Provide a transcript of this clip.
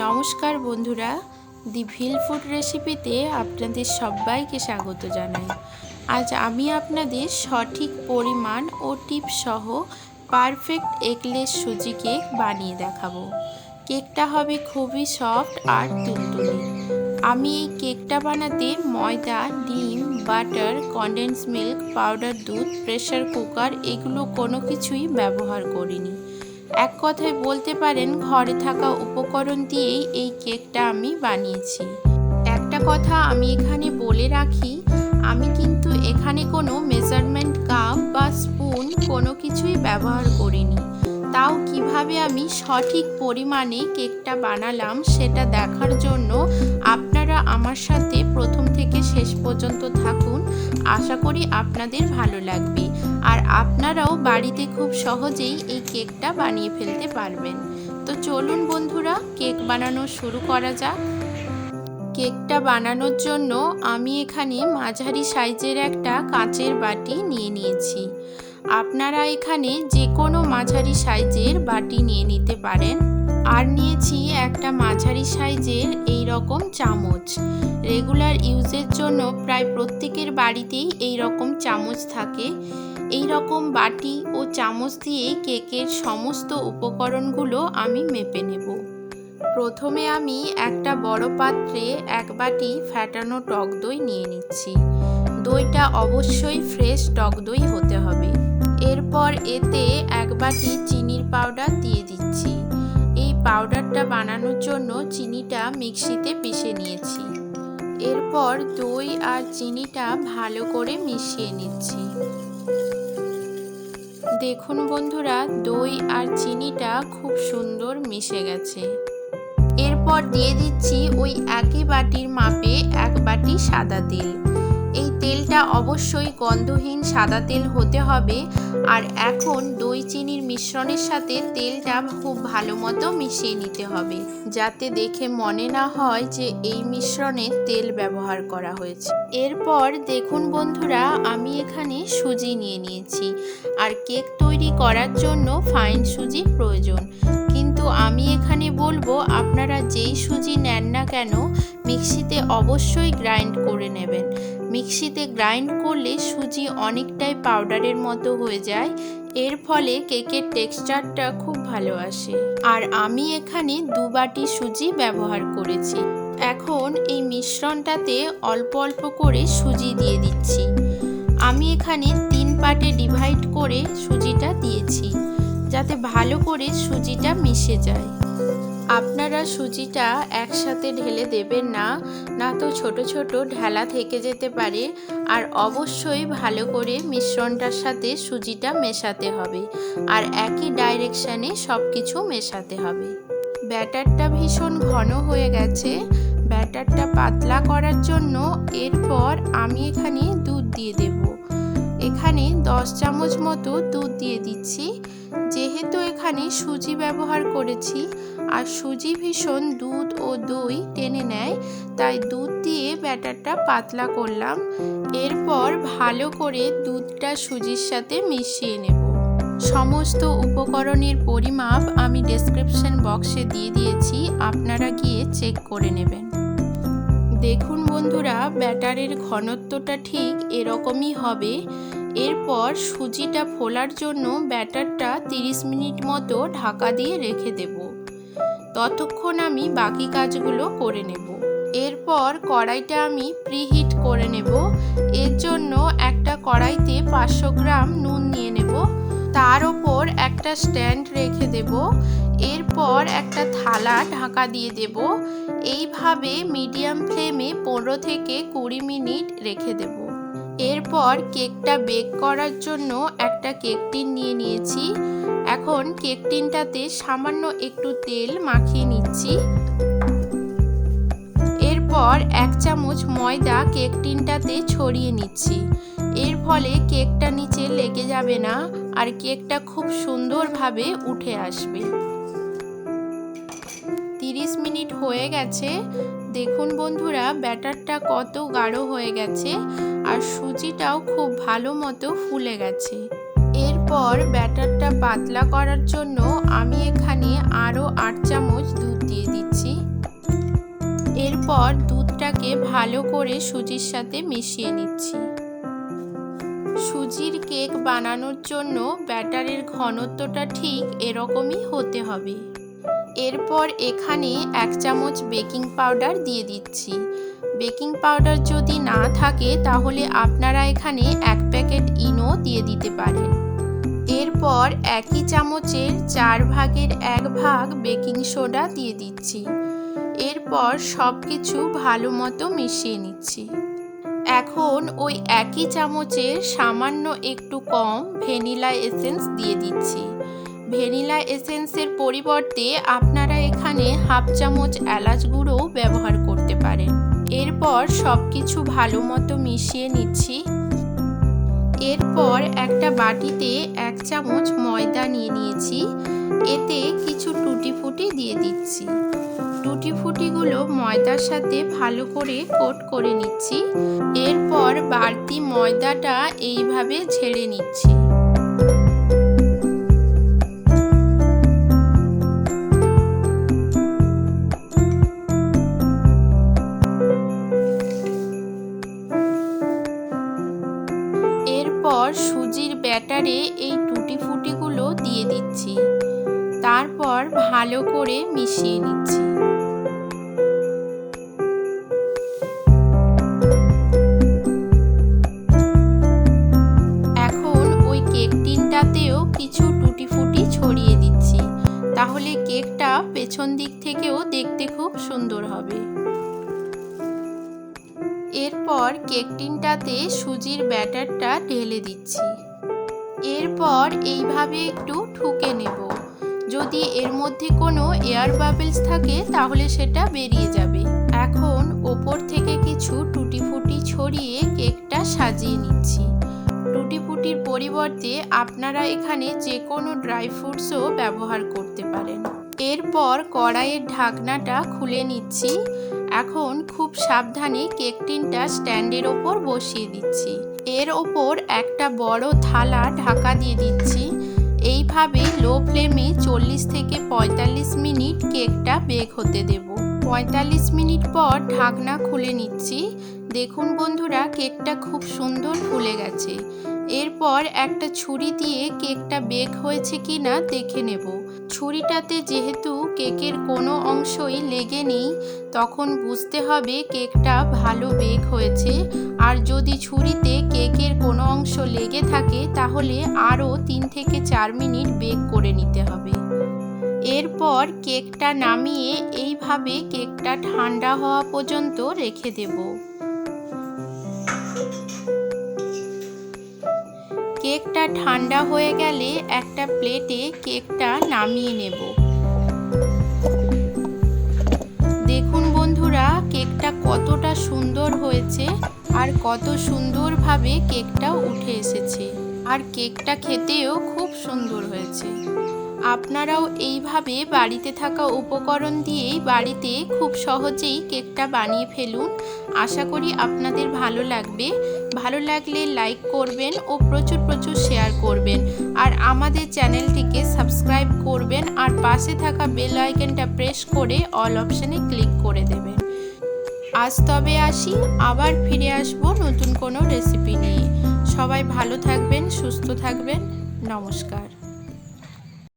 নমস্কার বন্ধুরা, দি ভিল ফুড রেসিপিতে আপনাদের সবাইকে স্বাগত জানাই। আজ আমি আপনাদের সঠিক পরিমাণ ও টিপ সহ পারফেক্ট এগলেস সুজি কেক বানিয়ে দেখাবো। কেকটা হবে খুবই সফট আর তুলতুলে। আমি এই কেকটা বানাতে ময়দা, ডিম, বাটার কন্ডেন্স মিল্ক পাউডার দুধ প্রেশার কুকার এগুলো কোনো কিছুই ব্যবহার করিনি। এক কথায় বলতে পারেন, ঘরে থাকা উপকরণ দিয়েই এই কেকটা আমি বানিয়েছি। একটা কথা আমি এখানে বলে রাখি, আমি কিন্তু এখানে কোনো মেজারমেন্ট কাপ বা স্পুন কোনো কিছুই ব্যবহার করিনি। তাও কীভাবে আমি সঠিক পরিমাণে কেকটা বানালাম সেটা দেখার জন্য আপনারা আমার সাথে প্রথম থেকে শেষ পর্যন্ত থাকুন। আশা করি আপনাদের ভালো লাগবে। আর আপনারাও বাড়িতে খুব সহজেই এই কেকটা বানিয়ে ফেলতে পারবেন। তো চলুন বন্ধুরা, কেক বানানো শুরু করা যাক। কেকটা বানানোর জন্য আমি এখানে মাঝারি সাইজের একটা কাঁচের বাটি নিয়ে নিয়েছি। আপনারা এখানে যে কোনো মাঝারি সাইজের বাটি নিয়ে নিতে পারেন। আর নিয়েছি একটা মাঝারি সাইজের এই রকম চামচ। রেগুলার ইউজের জন্য প্রায় প্রত্যেকের বাড়িতেই এই রকম চামচ থাকে। এই রকম বাটি ও চামচ দিয়ে কেকের সমস্ত উপকরণগুলো আমি মেপে নেব। প্রথমে আমি একটা বড় পাত্রে এক বাটি ফ্যাটানো টক দই নিয়ে নিচ্ছি। দইটা অবশ্যই ফ্রেশ টক দই হতে হবে। এরপর এতে এক বাটি চিনির পাউডার দিয়ে দিচ্ছি। পাউডারটা বানানোর জন্য চিনিটা মিক্সিতে পিষে নিয়েছি। এরপর দই আর চিনিটা ভালো করে মিশিয়ে নিচ্ছি। দেখুন বন্ধুরা, দই আর চিনিটা খুব সুন্দর মিশে গেছে। এরপর দিয়ে দিচ্ছি ওই একই বাটির মাপে এক বাটি সাদা তেল। এই তেলটা অবশ্যই গন্ধহীন সাদা তেল হতে হবে। আর এখন দই চিনির মিশ্রণের সাথে তেলটা খুব ভালো মতো মিশিয়ে নিতে হবে, যাতে দেখে মনে না হয় যে এই মিশ্রণে তেল ব্যবহার করা হয়েছে। এরপর দেখুন বন্ধুরা, আমি এখানে সুজি নিয়ে নিয়েছি। আর কেক তৈরি করার জন্য ফাইন সুজি প্রয়োজন। কিন্তু আমি এখানে বলব, আপনারা যেই সুজি নেন না কেন, মিক্সিতে অবশ্যই গ্রাইন্ড করে নেবেন। মিক্সিতে গ্রাইন্ড করলে সুজি অনেকটাই পাউডারের মতো হয়ে যায়, এর ফলে কেকের টেক্সচারটা খুব ভালো আসে। আর আমি এখানে দু বাটি সুজি ব্যবহার করেছি। এখন এই মিশ্রণটাতে অল্প অল্প করে সুজি দিয়ে দিচ্ছি। আমি এখানে তিন পার্টে ডিভাইড করে সুজিটা দিয়েছি। যাতে ভালো করে সুজিটা মিশে যায়। আপনারা সুজিটা একসাথে ঢেলে দেবেন না না তো ছোট ছোট ঢেলা থেকে যেতে পারে। আর অবশ্যই ভালো করে মিশ্রণটার সাথে সুজিটা মেশাতে হবে। আর একই ডাইরেকশানে সব কিছু মেশাতে হবে। ব্যাটারটা ভীষণ ঘন হয়ে গেছে। ব্যাটারটা পাতলা করার জন্য এরপর আমি এখানে দুধ দিয়ে দেব। দশ চামচ মতো দুধ দিয়ে দিচ্ছি। যেহেতু এখানে সুজি ব্যবহার করেছি, আর সুজি ভীষণ দুধ ও দই টেনে নেয়, তাই দুধ দিয়ে ব্যাটারটা পাতলা করলাম। এরপর ভালো করে দুধটা সুজির সাথে মিশিয়ে নেব। সমস্ত উপকরণের পরিমাপ আমি ডেসক্রিপশন বক্সে দিয়ে দিয়েছি, আপনারা গিয়ে চেক করে নেবেন। দেখুন বন্ধুরা, ব্যাটারের ঘনত্বটা ঠিক এরকমই হবে। এরপর সুজিটা ফোলার জন্য ব্যাটারটা 30 মিনিট মতো ঢাকা দিয়ে রেখে দেব। ততক্ষণ আমি বাকি কাজগুলো করে নেব। এরপর কড়াইটা আমি প্রিহিট করে নেব। এর জন্য একটা কড়াইতে পাঁচশো গ্রাম নুন নিয়ে নেব। তার ওপর একটা স্ট্যান্ড রেখে দেব। এরপর একটা থালা ঢাকা দিয়ে দেব। এইভাবে মিডিয়াম ফ্লেমে পনেরো থেকে কুড়ি মিনিট রেখে দেব। এরপর কেকটা বেক করার জন্য একটা কেক টিন নিয়ে নিয়েছি। এখন কেক টিনটাতে সামান্য একটু তেল মাখিয়ে নিচ্ছি। এরপর এক চামচ ময়দা কেক টিনটাতে ছড়িয়ে নিচ্ছি। এর ফলে কেকটা নিচে লেগে যাবে না আর কেকটা খুব সুন্দরভাবে উঠে আসবে। তিরিশ মিনিট হয়ে গেছে। দেখুন বন্ধুরা, ব্যাটারটা কত গাঢ় হয়ে গেছে। আর সুজিটাও খুব ভালো মতো ফুলে গেছে। এরপর ব্যাটারটা পাতলা করার জন্য আমি এখানে আরও আট চামচ দুধ দিয়ে দিচ্ছি। এরপর দুধটাকে ভালো করে সুজির সাথে মিশিয়ে নিচ্ছি। সুজির কেক বানানোর জন্য ব্যাটারের ঘনত্বটা ঠিক এরকমই হতে হবে। এরপর এখানে এক চামচ বেকিং পাউডার দিয়ে দিচ্ছি। বেকিং পাউডার যদি না থাকে, তাহলে আপনারা এখানে এক প্যাকেট ইনো দিয়ে দিতে পারেন। এরপর একই চামচের চার ভাগের এক ভাগ বেকিং সোডা দিয়ে দিচ্ছি। এরপর সব কিছু ভালো মতো মিশিয়ে নিচ্ছি। এখন ওই একই চামচের সামান্য একটু কম ভ্যানিলা এসেন্স দিয়ে দিচ্ছি। ভ্যানিলা এসেন্সের পরিবর্তে আপনারা এখানে হাফ চামচ এলাচ গুঁড়ো ব্যবহার করতে পারেন। এরপর সব কিছু ভালো মতো মিশিয়ে নিচ্ছি। এরপর একটা বাটিতে এক চামচ ময়দা নিয়ে নিয়েছি। এতে কিছু টুটি ফুটি দিয়ে দিচ্ছি। টুটি ফুটিগুলো ময়দার সাথে ভালো করে কোট করে নিচ্ছি। এরপর বাড়তি ময়দাটা এইভাবে ঝেড়ে নিচ্ছি। দিয়ে দিচ্ছি। তারপর ভালো করে মিশিয়ে নিচ্ছি। এখন ওই কেক টিনটাতেও কিছু টুটি ফুটি ছড়িয়ে দিচ্ছি। তাহলে কেকটা পেছন দিক থেকেও দেখতে খুব সুন্দর হবে। এরপর কেক টিনটাতে সুজির ব্যাটারটা ঢেলে দিচ্ছি। এরপর এইভাবে একটু ঠুকে নেব। যদি এর মধ্যে কোনো এয়ার বাবেলস থাকে, তাহলে সেটা বেরিয়ে যাবে। এখন ওপর থেকে কিছু টুটি ফুটি ছড়িয়ে কেকটা সাজিয়ে নিচ্ছি। টুটি ফুটির পরিবর্তে আপনারা এখানে যে কোনো ড্রাই ফ্রুটসও ব্যবহার করতে পারেন। এরপর কড়াইয়ের ঢাকনাটা খুলে নিচ্ছি। এখন খুব সাবধানে কেক টিনটা স্ট্যান্ডের ওপর বসিয়ে দিচ্ছি। এর ওপর একটা বড় থালা ঢাকা দিয়ে দিচ্ছি। এইভাবে লো ফ্লেমে চল্লিশ থেকে পঁয়তাল্লিশ মিনিট কেকটা বেক হতে দেব। পঁয়তাল্লিশ মিনিট পর ঢাকনা খুলে নিচ্ছি। দেখুন বন্ধুরা, কেকটা খুব সুন্দর ফুলে গেছে। এরপর একটা ছুরি দিয়ে কেকটা বেক হয়েছে কি না দেখে নেব। ছুরিটাতে যেহেতু কেকের কোনো অংশই লেগে নেই তখন বুঝতে হবে কেকটা ভালো বেক হয়েছে। আর যদি ছুরিতে কেকের কোনো অংশ লেগে থাকে, তাহলে আরও তিন থেকে চার মিনিট বেক করে নিতে হবে। এরপর কেকটা নামিয়ে এইভাবে কেকটা ঠান্ডা হওয়া পর্যন্ত রেখে দেবো। কেকটা ঠান্ডা হয়ে গেলে একটা প্লেটে কেকটা নামিয়ে নেব। দেখুন বন্ধুরা, কেকটা কতটা সুন্দর হয়েছে আর কত সুন্দরভাবে কেকটা উঠে এসেছে। আর কেকটা খেতেও খুব সুন্দর হয়েছে। আপনারাও এইভাবে বাড়িতে থাকা উপকরণ দিয়েই বাড়িতে খুব সহজেই কেকটা বানিয়ে ফেলুন। আশা করি আপনাদের ভালো লাগবে। ভালো লাগলে লাইক করবেন ও প্রচুর প্রচুর শেয়ার করবেন। আর আমাদের চ্যানেলটিকে সাবস্ক্রাইব করবেন আর পাশে থাকা বেল আইকনটা প্রেস করে অল অপশানে ক্লিক করে দেবেন। আজ তবে আসি, আবার ফিরে আসব নতুন কোনো রেসিপি নিয়ে। সবাই ভালো থাকবেন, সুস্থ থাকবেন, নমস্কার।